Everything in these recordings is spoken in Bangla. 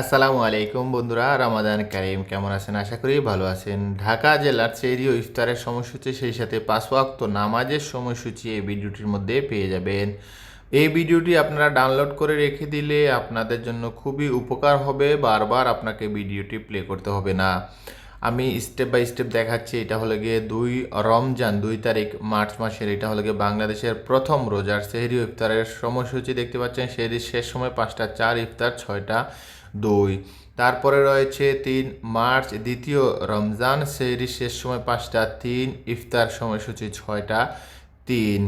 আসসালামু আলাইকুম বন্ধুরা, রামাদান কারিম কেমন আছেন? আশা করি ভালো আছেন। ঢাকা জেলার চেরি ও ইফতারের সময়সূচি, সেই সাথে পাঁচ ওয়াক্ত নামাজের সময়সূচি এই ভিডিওটির মধ্যে পেয়ে যাবেন। এই ভিডিওটি আপনারা ডাউনলোড করে রেখে দিলে আপনাদের জন্য খুবই উপকার হবে, বারবার আপনাকে ভিডিওটি প্লে করতে হবে না। আমি স্টেপ বাই স্টেপ দেখাচ্ছি, এটা হলো গিয়ে দুই রমজান, দুই তারিখ মার্চ মাসের, এটা হলো গিয়ে বাংলাদেশের প্রথম রোজার সেহরি ইফতারের সময়সূচি। দেখতে পাচ্ছেন সেহরির শেষ সময় পাঁচটা, চার ইফতার, ছয়টা। দুই। তারপরে রয়েছে তিন মার্চ, দ্বিতীয় রমজান সেহরির শেষ সময় পাঁচটা, তিন ইফতার সময়সূচি ছয়টা, তিন।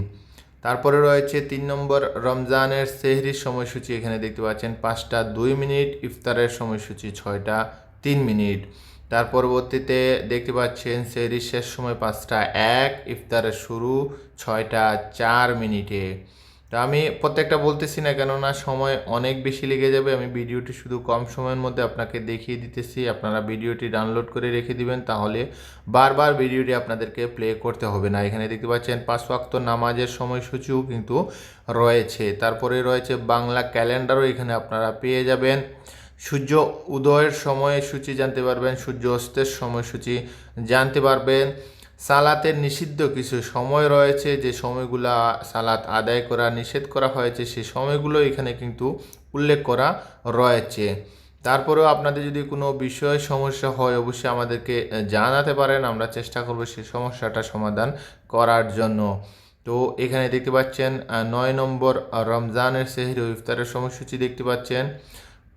তারপরে রয়েছে তিন নম্বর রমজানের সেহরির সময়সূচি, এখানে দেখতে পাচ্ছেন পাঁচটা, দুই মিনিট, ইফতারের সময়সূচি ছয়টা, তিন মিনিট। তার পরবর্তীতে দেখতে পাচ্ছেন সেহরির শেষ সময় পাঁচটা, এক, ইফতারের শুরু ছয়টা, চার মিনিটে। তো আমি প্রত্যেকটা বলতেছি না কেননা সময় অনেক বেশি লেগে যাবে। আমি ভিডিওটি শুধু কম সময়ের মধ্যে আপনাকে দেখিয়ে দিতেছি। আপনারা ভিডিওটি ডাউনলোড করে রেখে দিবেন তাহলে বারবার ভিডিওটি আপনাদেরকে প্লে করতে হবে না। এখানে দেখতে পাচ্ছেন, পাঁচ ওয়াক্ত নামাজের সময়সূচিও কিন্তু রয়েছে। তারপরে রয়েছে বাংলা ক্যালেন্ডারও এখানে আপনারা পেয়ে যাবেন। সূর্য উদয়ের সময়সূচি জানতে পারবেন, সূর্য অস্তের সময়সূচি জানতে পারবেন। সালাতের নিষিদ্ধ কিছু সময় রয়েছে, যে সময়গুলো সালাত আদায় করা নিষেধ করা হয়েছে, সে সময়গুলো এখানে কিন্তু উল্লেখ করা রয়েছে। তারপরেও আপনাদের যদি কোনো বিষয় সমস্যা হয়, অবশ্যই আমাদেরকে জানাতে পারেন। আমরা চেষ্টা করব সেই সমস্যাটা সমাধান করার জন্য। তো এখানে দেখতে পাচ্ছেন নয় নম্বর রমজানের সেহরি ইফতারের সময়সূচি দেখতে পাচ্ছেন।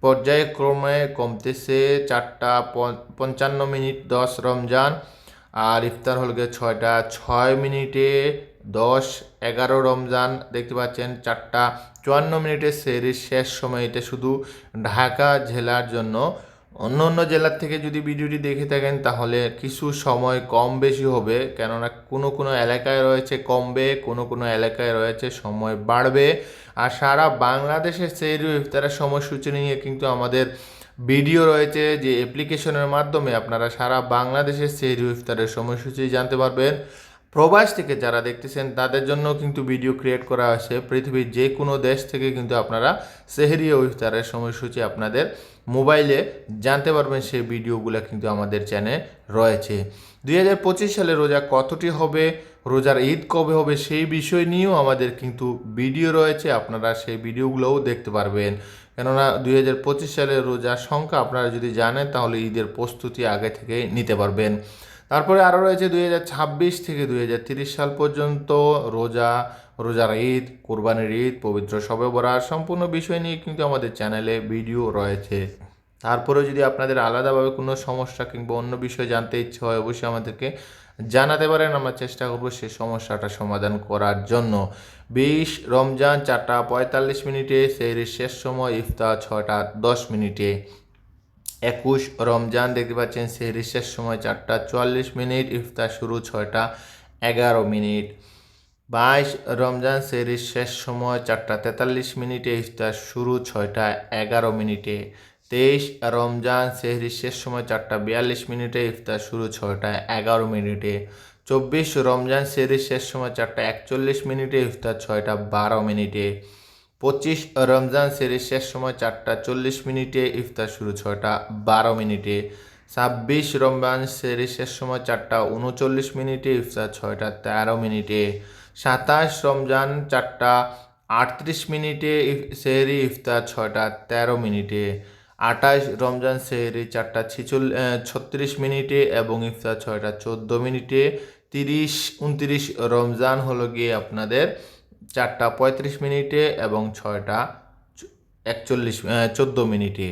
পর্যায়ক্রমে কমতেছে চারটা পঞ্চ- পঞ্চান্ন মিনিট দশ রমজান। আর ইফতার হল গিয়ে ছয়টা, ছয় মিনিটে দশ, এগারো রমজান দেখতে পাচ্ছেন, চারটা, চুয়ান্ন মিনিটে সেরির শেষ সময় এটা শুধু ঢাকা জেলার জন্য। অন্য অন্য জেলার থেকে যদি ভিডিওটি দেখে থাকেন, তাহলে কিছু সময় কম বেশি হবে, কেননা কোনো কোনো এলাকায় রয়েছে কমবে, কোনো কোনো এলাকায় রয়েছে সময় বাড়বে। আর সারা বাংলাদেশের সেরি ইফতারের সময়সূচি নিয়ে কিন্তু আমাদের ভিডিও রয়েছে যে অ্যাপ্লিকেশনের মাধ্যমে আপনারা সারা বাংলাদেশের সেহরি ইফতারের সময়সূচি জানতে পারবেন। প্রবাস থেকে যারা দেখতেছেন, তাদের জন্য কিন্তু ভিডিও ক্রিয়েট করা হয়েছে পৃথিবীর যে কোনো দেশ থেকে কিন্তু আপনারা সেহরি ও ইফতারের সময়সূচি আপনাদের মোবাইলে জানতে পারবেন। সেই ভিডিওগুলো কিন্তু আমাদের চ্যানেলে রয়েছে। দুই হাজার পঁচিশ সালে রোজা কতটি হবে? রোজার ঈদ কবে হবে সেই বিষয় নিয়েও আমাদের কিন্তু ভিডিও রয়েছে, আপনারা সেই ভিডিওগুলোও দেখতে পারবেন। কেননা দুই হাজার পঁচিশ সালের রোজার সংখ্যা আপনারা যদি জানেন, তাহলে ঈদের প্রস্তুতি আগে থেকে নিতে পারবেন। তারপরে আরও রয়েছে দুই হাজার ছাব্বিশ থেকে দুই হাজার তিরিশ সাল পর্যন্ত রোজা, রোজার ঈদ, কোরবানির ঈদ, পবিত্র শবে বরাত, সম্পূর্ণ বিষয় নিয়ে কিন্তু আমাদের চ্যানেলে ভিডিও রয়েছে। তারপরেও যদি আপনাদের আলাদাভাবে কোনো সমস্যা কিংবা অন্য বিষয় জানতে ইচ্ছে হয়, অবশ্যই আমাদেরকে জানাতে পারেন। আমরা চেষ্টা করব সেই সমস্যাটা সমাধান করার জন্য। বিশ, রমজান চারটা পঁয়তাল্লিশ মিনিটে সেই শেষ সময় ইফতার ছটা দশ মিনিটে। একুশ, রমজান দেখতে পাচ্ছেন, সেহরির শেষ সময় চারটা চুয়াল্লিশ মিনিট, ইফতার শুরু ছয়টা এগারো মিনিট। বাইশ, রমজান, সেহরির শেষ সময় চারটা তেতাল্লিশ মিনিটে, ইফতার শুরু ছয়টা এগারো মিনিটে। তেইশ রমজান সেহরির শেষ সময় চারটা বিয়াল্লিশ মিনিটে, ইফতার শুরু ছয়টা এগারো মিনিটে। চব্বিশ রমজান সেহরির শেষ সময় চারটা একচল্লিশ মিনিটে, ইফতার ছয়টা বারো মিনিটে। পঁচিশ রমজান সেরির শেষ সময় চারটা চল্লিশ মিনিটে, ইফতার শুরু ছয়টা বারো মিনিটে। ছাব্বিশ রমজান সেরির শেষ সময় চারটা উনচল্লিশ মিনিটে, ইফতার ছয়টা তেরো মিনিটে। সাতাশ রমজান চারটা আটত্রিশ মিনিটে সেহরি ইফতার ছয়টা তেরো মিনিটে। আঠাশ, রমজান সেহরি চারটা ছিচল ছত্রিশ মিনিটে এবং ইফতার ছয়টা চোদ্দ মিনিটে। তিরিশ, উনত্রিশ রমজান হলো গিয়ে আপনাদের চারটা পঁয়ত্রিশ মিনিটে এবং ছয়টা একচল্লিশ চোদ্দ মিনিটে।